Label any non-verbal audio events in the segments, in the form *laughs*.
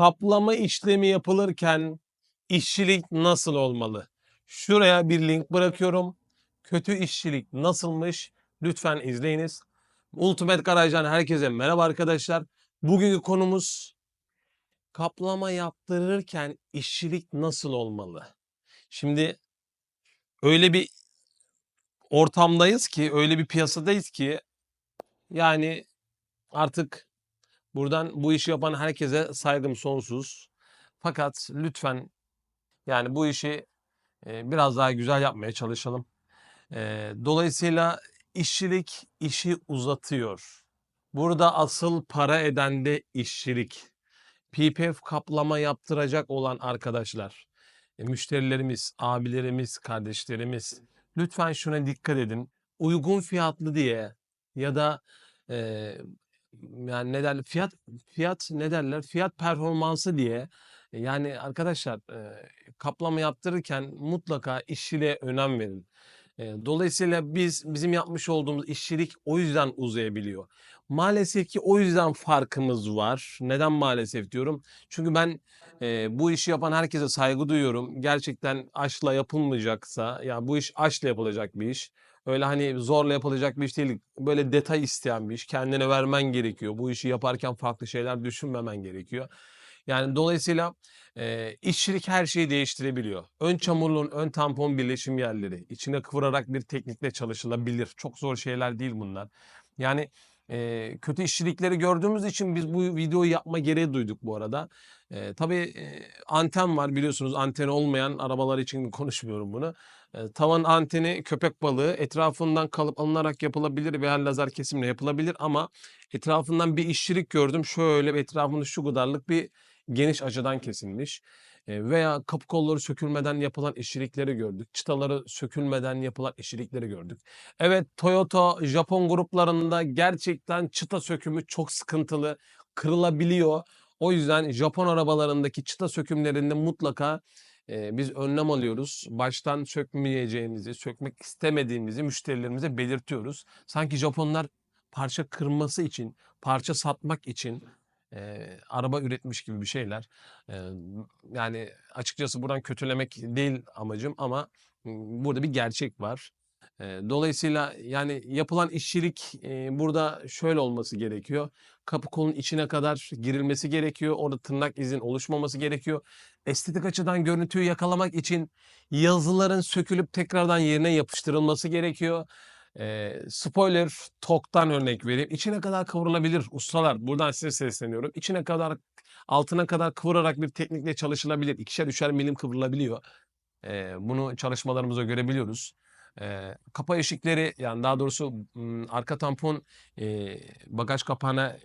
Kaplama işlemi yapılırken işçilik nasıl olmalı? Şuraya bir link bırakıyorum. Kötü işçilik nasılmış? Lütfen izleyiniz. Ultimate Garaj'dan herkese merhaba arkadaşlar. Bugünkü konumuz kaplama yaptırırken işçilik nasıl olmalı? Şimdi öyle bir ortamdayız ki, öyle bir piyasadayız ki yani artık buradan bu işi yapan herkese saygım sonsuz. Fakat lütfen yani bu işi biraz daha güzel yapmaya çalışalım. Dolayısıyla işçilik işi uzatıyor. Burada asıl para eden de işçilik. PPF kaplama yaptıracak olan arkadaşlar, e, müşterilerimiz, abilerimiz, kardeşlerimiz lütfen şuna dikkat edin. Uygun fiyatlı diye ya da yani ne derler fiyat fiyat ne derler fiyat performansı diye yani arkadaşlar e, kaplama yaptırırken mutlaka işçiliğe önem verin. Dolayısıyla biz bizim yapmış olduğumuz işçilik o yüzden uzayabiliyor. Maalesef ki o yüzden farkımız var. Neden maalesef diyorum? Çünkü ben e, bu işi yapan herkese saygı duyuyorum. Gerçekten aşkla yapılmayacaksa, ya bu iş aşkla yapılacak bir iş. Öyle hani zorla yapılacak bir iş değil. Böyle detay isteyen bir iş. Kendine vermen gerekiyor. Bu işi yaparken farklı şeyler düşünmemen gerekiyor. Yani dolayısıyla e, işçilik her şeyi değiştirebiliyor. Ön çamurluğun ön tampon birleşim yerleri içine kıvırarak bir teknikle çalışılabilir. Çok zor şeyler değil bunlar. Yani e, kötü işçilikleri gördüğümüz için biz bu videoyu yapma gereği duyduk bu arada. E, tabii e, anten var biliyorsunuz anteni olmayan arabalar için konuşmuyorum bunu. E, tavan anteni köpek balığı etrafından kalıp alınarak yapılabilir veya lazer kesimle yapılabilir ama etrafından bir işçilik gördüm. Şöyle etrafında şu kadarlık bir geniş açıdan kesilmiş. Veya kapı kolları sökülmeden yapılan işçilikleri gördük. Çıtaları sökülmeden yapılan işçilikleri gördük. Evet Toyota Japon gruplarında gerçekten çıta sökümü çok sıkıntılı, kırılabiliyor. O yüzden Japon arabalarındaki çıta sökümlerinde mutlaka e, biz önlem alıyoruz. Baştan sökmeyeceğimizi, sökmek istemediğimizi müşterilerimize belirtiyoruz. Sanki Japonlar parça kırması için, parça satmak için e, araba üretmiş gibi bir şeyler. E, yani açıkçası buradan kötülemek değil amacım ama burada bir gerçek var. E, dolayısıyla yani yapılan işçilik e, burada şöyle olması gerekiyor. Kapı kolun içine kadar girilmesi gerekiyor. Orada tırnak izin oluşmaması gerekiyor. Estetik açıdan görüntüyü yakalamak için yazıların sökülüp tekrardan yerine yapıştırılması gerekiyor. E, spoiler toktan örnek vereyim. İçine kadar kıvrılabilir ustalar. Buradan size sesleniyorum. İçine kadar altına kadar kıvırarak bir teknikle çalışılabilir. İkişer üçer milim kıvrılabiliyor. E, bunu çalışmalarımıza görebiliyoruz. E, kapa eşikleri yani daha doğrusu arka tampon e, bagaj kapağına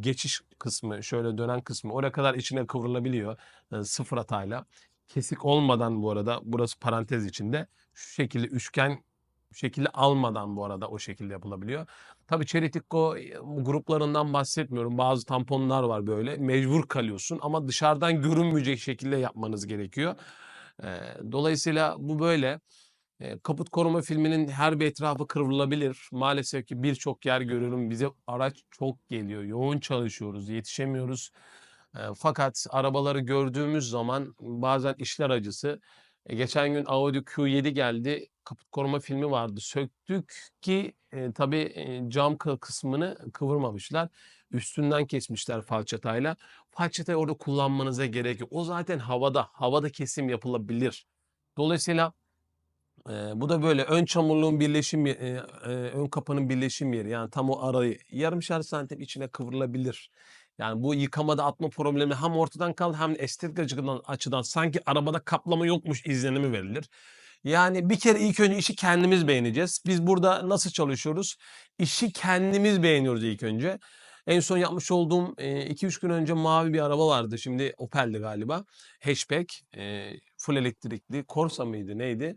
geçiş kısmı şöyle dönen kısmı oraya kadar içine kıvrılabiliyor e, sıfır hatayla. Kesik olmadan bu arada burası parantez içinde şu şekilde üçgen şekilde almadan bu arada o şekilde yapılabiliyor. Tabii Çeritiko gruplarından bahsetmiyorum. Bazı tamponlar var böyle. Mecbur kalıyorsun ama dışarıdan görünmeyecek şekilde yapmanız gerekiyor. Dolayısıyla bu böyle. Kaput koruma filminin her bir etrafı kıvrılabilir. Maalesef ki birçok yer görüyorum. Bize araç çok geliyor. Yoğun çalışıyoruz, yetişemiyoruz. Fakat arabaları gördüğümüz zaman bazen işler acısı. Geçen gün Audi Q7 geldi. Kaput koruma filmi vardı. Söktük ki e, tabii e, cam kı- kısmını kıvırmamışlar. Üstünden kesmişler falçatayla. Falçatayı orada kullanmanıza gerek yok. O zaten havada. Havada kesim yapılabilir. Dolayısıyla e, bu da böyle ön çamurluğun birleşim e, e, ön kapının birleşim yeri. Yani tam o arayı yarımşar santim içine kıvrılabilir. Yani bu yıkamada atma problemi hem ortadan kalır hem estetik açıdan, açıdan sanki arabada kaplama yokmuş izlenimi verilir. Yani bir kere ilk önce işi kendimiz beğeneceğiz. Biz burada nasıl çalışıyoruz? İşi kendimiz beğeniyoruz ilk önce. En son yapmış olduğum 2-3 gün önce mavi bir araba vardı. Şimdi Opel'di galiba. Hatchback. full elektrikli. Corsa mıydı neydi?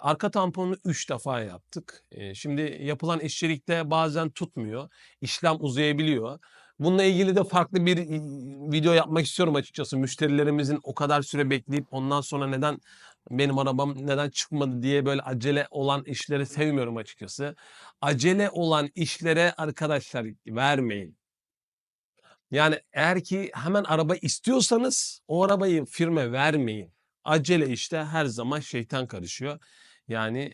Arka tamponunu 3 defa yaptık. Şimdi yapılan işçilikte bazen tutmuyor. İşlem uzayabiliyor. Bununla ilgili de farklı bir video yapmak istiyorum açıkçası. Müşterilerimizin o kadar süre bekleyip ondan sonra neden benim arabam neden çıkmadı diye böyle acele olan işleri sevmiyorum açıkçası. Acele olan işlere arkadaşlar vermeyin. Yani eğer ki hemen araba istiyorsanız o arabayı firma vermeyin. Acele işte her zaman şeytan karışıyor. Yani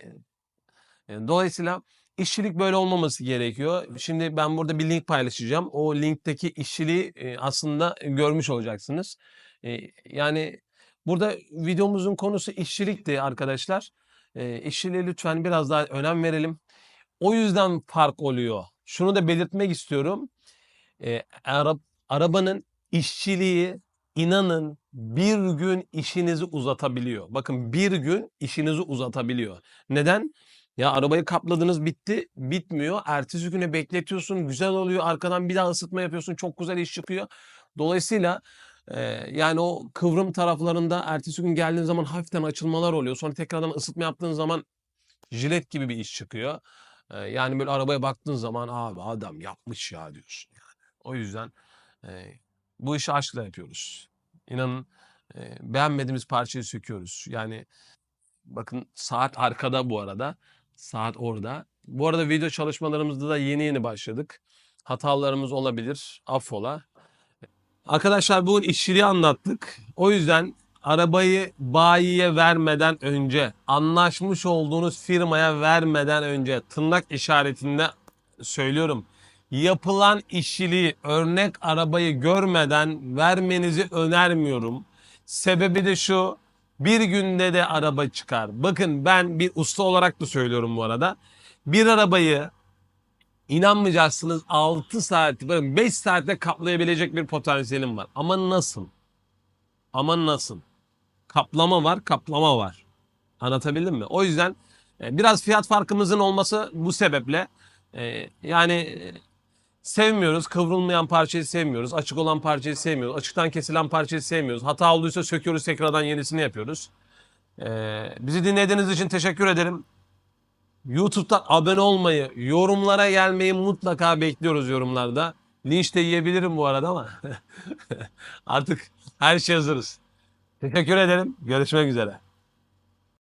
e, dolayısıyla işçilik böyle olmaması gerekiyor. Şimdi ben burada bir link paylaşacağım. O linkteki işçiliği e, aslında görmüş olacaksınız. E, Yani burada videomuzun konusu işçilikti arkadaşlar. E, işçiliğe lütfen biraz daha önem verelim. O yüzden fark oluyor. Şunu da belirtmek istiyorum. Ara- arabanın işçiliği inanın bir gün işinizi uzatabiliyor. Bakın bir gün işinizi uzatabiliyor. Neden? Ya arabayı kapladınız bitti. Bitmiyor. Ertesi güne bekletiyorsun. Güzel oluyor. Arkadan bir daha ısıtma yapıyorsun. Çok güzel iş çıkıyor. Dolayısıyla e, yani o kıvrım taraflarında ertesi gün geldiğin zaman hafiften açılmalar oluyor. Sonra tekrardan ısıtma yaptığın zaman jilet gibi bir iş çıkıyor. E, yani böyle arabaya baktığın zaman abi adam yapmış ya diyorsun yani. O yüzden e, bu işi aşkla yapıyoruz. İnanın e, beğenmediğimiz parçayı söküyoruz. Yani bakın saat arkada bu arada. Saat orada. Bu arada video çalışmalarımızda da yeni yeni başladık. Hatalarımız olabilir. Affola. Arkadaşlar bugün işçiliği anlattık. O yüzden arabayı bayiye vermeden önce, anlaşmış olduğunuz firmaya vermeden önce tırnak işaretinde söylüyorum. Yapılan işçiliği örnek arabayı görmeden vermenizi önermiyorum. Sebebi de şu. Bir günde de araba çıkar. Bakın ben bir usta olarak da söylüyorum bu arada. Bir arabayı İnanmayacaksınız 6 saat, bakın 5 saatte kaplayabilecek bir potansiyelim var. Ama nasıl? Ama nasıl? Kaplama var, kaplama var. Anlatabildim mi? O yüzden e, biraz fiyat farkımızın olması bu sebeple e, yani sevmiyoruz. Kıvrılmayan parçayı sevmiyoruz. Açık olan parçayı sevmiyoruz. Açıktan kesilen parçayı sevmiyoruz. Hata olduysa söküyoruz tekrardan yenisini yapıyoruz. E, bizi dinlediğiniz için teşekkür ederim. YouTube'dan abone olmayı, yorumlara gelmeyi mutlaka bekliyoruz yorumlarda. Linç de yiyebilirim bu arada ama *laughs* artık her şey hazırız. Teşekkür ederim. Görüşmek üzere.